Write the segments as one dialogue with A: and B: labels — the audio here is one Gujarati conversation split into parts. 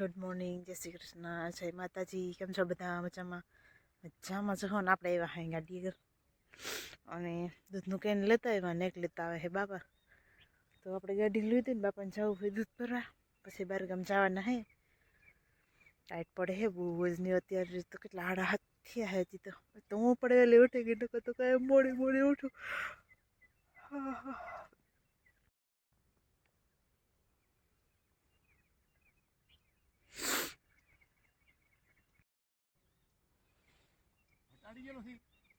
A: ગુડ મોર્નિંગ જય શ્રી કૃષ્ણ, જય માતાજી, કેમ છો બધા? મજામાં? મજામાં છો ને આપણે એવા હાઈ ગાડી ઘર અને દૂધનું કેન લેતા આવ્યા, નેક લેતા આવે હે બાપા. તો આપણે ગાડી લીધી ને, બાપાને જવું હોય દૂધ ભરવા. પછી બાર ગામ જવાના હે. ટાઈટ પડે હે બહુ જ નહીં અત્યારે તો કેટલા હાડા હાથ થયા હે હજી તો. હું પડે એટલે ઉઠી ગઈ તો કાંઈ મોડી મોડી ઉઠું. હા હા.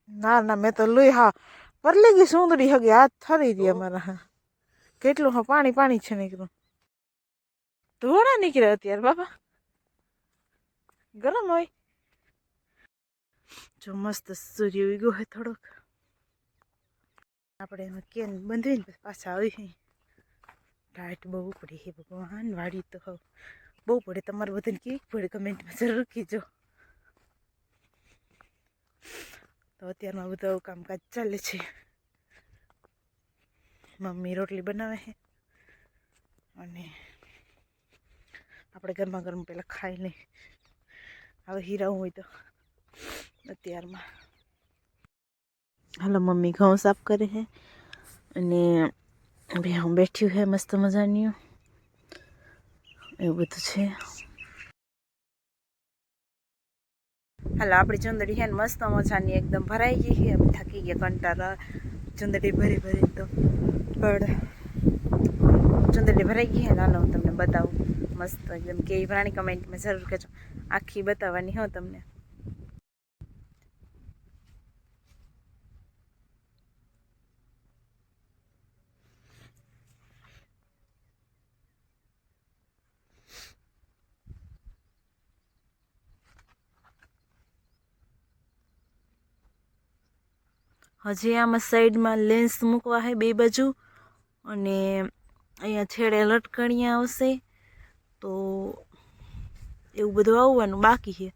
A: ના ના મેં તો લઈ હા પરલી ગઈ સુંદરી હગી હાથ થરી રહી અમારા હા. કેટલું હા પાણી પાણી છે નીકળ્યું ધોળા નીકળ્યા અત્યારે બાપા. ગરમ હોય. જો મસ્ત સૂર્ય ઉગ્યો હોય થોડોક. આપણે એમાં કેન બંધવીને પછી પાછા આવી ટાઈટ બહુ પડી હે ભગવાન વાડી તો હવે. બહુ પડે તમારે બધાને કેવી પડે કમેન્ટમાં જરૂર કીજો તો અત્યારમાં બધું કામકાજ ચાલે છે. મમ્મી રોટલી બનાવે છે. અને આપણે ગરમા ગરમ પહેલાં ખાઈ લઈ હવે હીરાવું હોય તો અત્યારમાં. હાલો, મમ્મી ઘઉં સાફ કરે છે. અને બે હું બેઠ્યું છે, મસ્ત મજાનું. એવું બધું છે. હાલો, આપણી ચુંદડી છે ને મસ્ત મજાની એકદમ ભરાઈ ગઈ છે થાકી ગયા કંટાળા. ચુંદડી ભરી ભરી તો પણ ચુંદડી ભરાઈ ગઈ છે હાલો, હું તમને બતાવું. મસ્ત, એકદમ કે પ્રાણી કમેન્ટમાં જરૂર કહેજો. આખી બતાવવાની હો તમને. હજી આમાં સાઈડમાં લેન્સ મૂકવા છે બે બાજુ અને અહીંયા છેડે લટકણિયા આવશે. તો એવું બધું આવવાનું બાકી છે.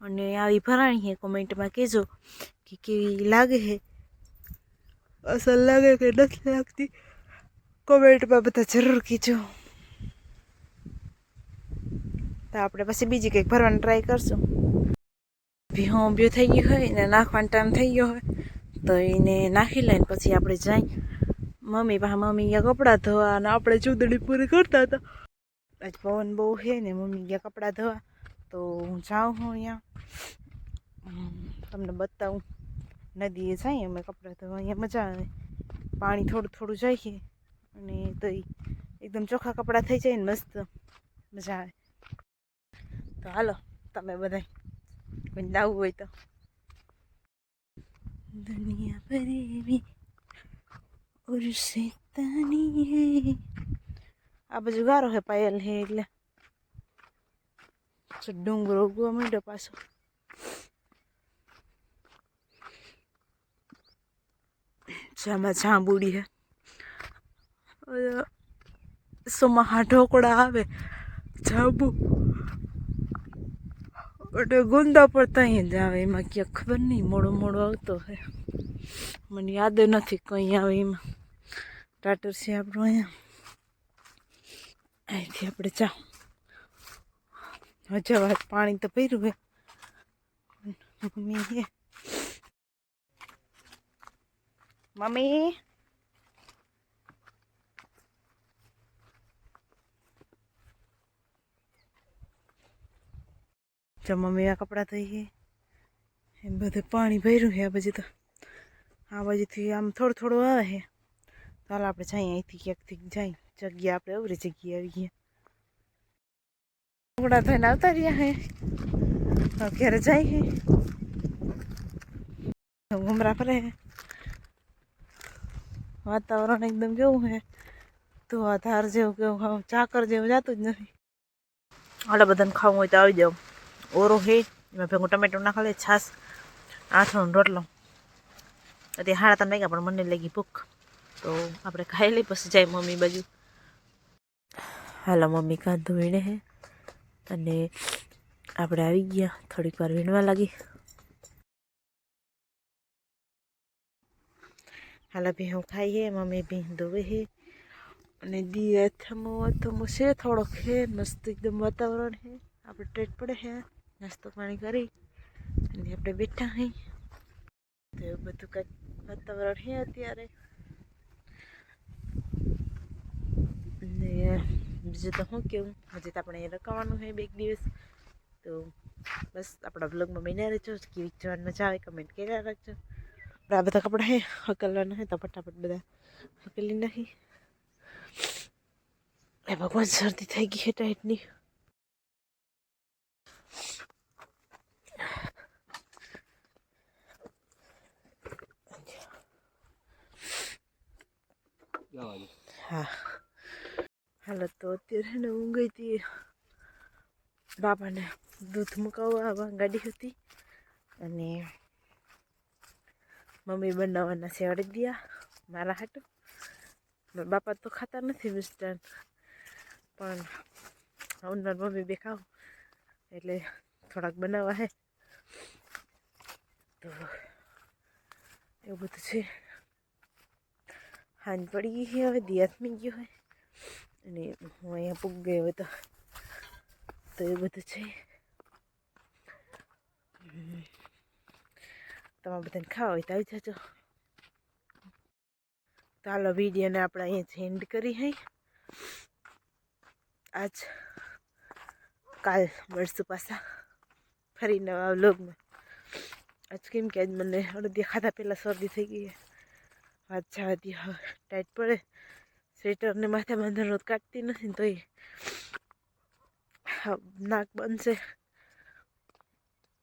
A: અને આવી ભરાણી છે કોમેન્ટમાં કહેજો કે કેવી લાગે છે. અસલ લાગે કે નથી લાગતી. કોમેન્ટમાં બધા જરૂર કહેજો. તો આપણે પછી બીજી કંઈક ભરવાની ટ્રાય કરશું. ભીહો ઊભ્યો થઈ ગયો હોય ને નાખવાનો ટાઈમ થઈ ગયો હોય તો એને નાખી લઈને પછી આપણે જાય. મમ્મી પા મમ્મી ગયા કપડાં ધોવા અને આપણે ચૂંદડી પૂરી કરતા હતા. આજ પવન બહુ છે ને, મમ્મી ગયા કપડાં ધોવા. તો હું જાઉં હું અહીંયા. તમને બતાવું. નદીએ જઈએ અમે કપડાં ધોવા, અહીંયા મજા આવે. પાણી થોડું થોડું જાય અને તો એકદમ ચોખ્ખા કપડાં થઈ જાય ને મસ્ત. મજા આવે. તો હાલો, તમે બધા કોઈ લાવવું હોય તો. दुनिया भरेवी और शैतानी है આ બાજુ ગારો હે પાયલ હે એટલે તો ડુંગરો ઉગવા માંડ્યો પાછો જામાં જાંબુડી હે સોમાં ઢોકળા આવે જાંબુ એટલે ગુંદા પડતા અહીં જ આવે, એમાં ક્યાં ખબર નહીં, મોડો મોડો આવતો હોય મને યાદ નથી કંઈ આવે એમાં. ટાટર છે આપણું અહીંયા. અહીંથી આપણે જાઓ. હજા વાત પાણી તો પહેર્યું હે. Mummy mummy. જો મમ્મી આ કપડાં ધોઈએ એમ બધું પાણી ભર્યું છે આ બાજુ તો. આ બાજુથી આમ થોડું થોડું આવે છે. ચાલો આપણે જઈએ અહીંથી ક્યાંકથી જાય જગ્યા આપણે અવરી જગ્યાએ આવી ગયા. કપડાં થઈને આવતા રહ્યા હે ઘરે જાય હે ઘુમરા ફરે વાતાવરણ એકદમ કેવું હે તો ધાર જેવું કેવું ચાકર જેવું જતું જ નથી. આટલા બધાને ખાવું હોય તો આવી જાવ ઓરો હે એમાં ભેગું ટમેટું નાખી છાસ આથોનો રોટલો. અત્યારે હાડા તને લાગ્યા પણ મને લાગી ભૂખ. તો આપણે ખાઈ લઈ પછી જાય મમ્મી બાજુ. હાલો, મમ્મી કાં વીણે હે. અને આપણે આવી ગયા, થોડીક વાર વીણવા લાગી. હાલા ભી હું ખાઈ હે, મમ્મી ભી ધોવે હે. અને દી અથમો અથમો છે, થોડોક હે, મસ્ત એકદમ વાતાવરણ હે. આપણે ટેટ પડે છે નાસ્તો પાણી કરી અને આપણે બેઠા હઈ. તો એવું બધું કંઈક વાતાવરણ છે અત્યારે. અને બીજું તો શું કેવું? હજી તો આપણે રકાવાનું છે બે એક દિવસ. તો બસ આપણા બ્લોગમાં બન્યા રહેજો. કેવી જવાની મજા આવે કમેન્ટ કર્યા રાખજો. આપણે આ બધા કપડાં હે હકલવાના હે તો ફટાફટ બધા હકલી નાખી. એ ભગવાન શરદી થઈ ગઈ છે ટાઈટની હા હાલો તો અત્યારે ને હું ગઈ હતી બાપાને દૂધ મુકાવવા ગાડી હતી અને મમ્મી બનાવવાના છે અડદિયા, મારા હાટું. બાપા તો ખાતા નથી મિસ્ટાન પણ હું મમ્મી બે ખાવ એટલે થોડાક બનાવવા હે. તો એવું બધું છે. હાંજ પડી ગઈ હવે દિયાથમી ગયો હોય અને હું અહીંયા પૂગ ગયો હતો તો એ બધું છે. તમારે બધાને ખાવા હોય તો આવી જાજો. ચાલો વિડીયોને આપણે અહીંયા એન્ડ કરી હઈ. આજ કાલ મળશું પાછા ફરી નવા વ્લોગમાં. આજ કેમ કે આજ મને અડદિયા ખાધા પહેલાં શરદી થઈ ગઈ. વાત જવા દે હવે ટાઈટ પડે. સ્વેટરને માથે બાંધવાનું કાઢતી નથી તોય નાક બનશે